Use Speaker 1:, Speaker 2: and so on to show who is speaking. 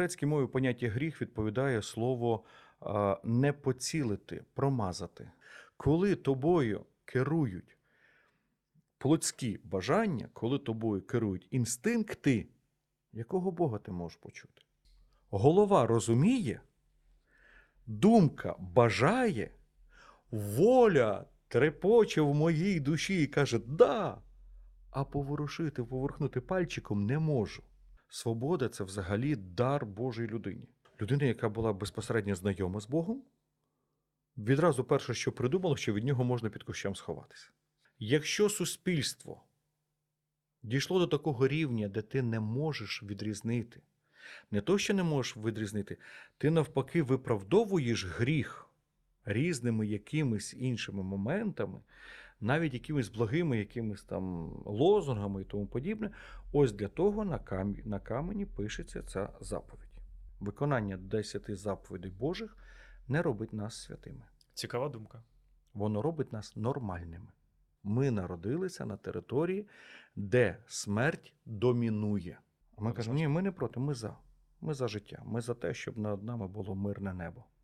Speaker 1: грецькій мові поняття гріх відповідає слово не поцілити, промазати. Коли тобою керують плотські бажання, коли тобою керують інстинкти, якого Бога ти можеш почути? Голова розуміє, думка бажає, воля трепоче в моїй душі і каже да, а поворушити, поворухнути пальчиком не можу. Свобода це взагалі дар Божій людині. Людина, яка була безпосередньо знайома з Богом, відразу перше, що придумала, що від нього можна під кущем сховатися. Якщо суспільство дійшло до такого рівня, де ти не можеш відрізнити, не то, що не можеш відрізнити, ти навпаки виправдовуєш гріх різними якимись іншими моментами, навіть якимись благими, якимись там лозунгами і тому подібне. Ось для того на, камі, на камені пишеться ця заповідь. Виконання десяти заповідей Божих не робить нас святими.
Speaker 2: Цікава думка.
Speaker 1: Воно робить нас нормальними. Ми народилися на території, де смерть домінує. А ми кажемо, ні, ми не проти, ми за. Ми за життя. Ми за те, щоб над нами було мирне небо.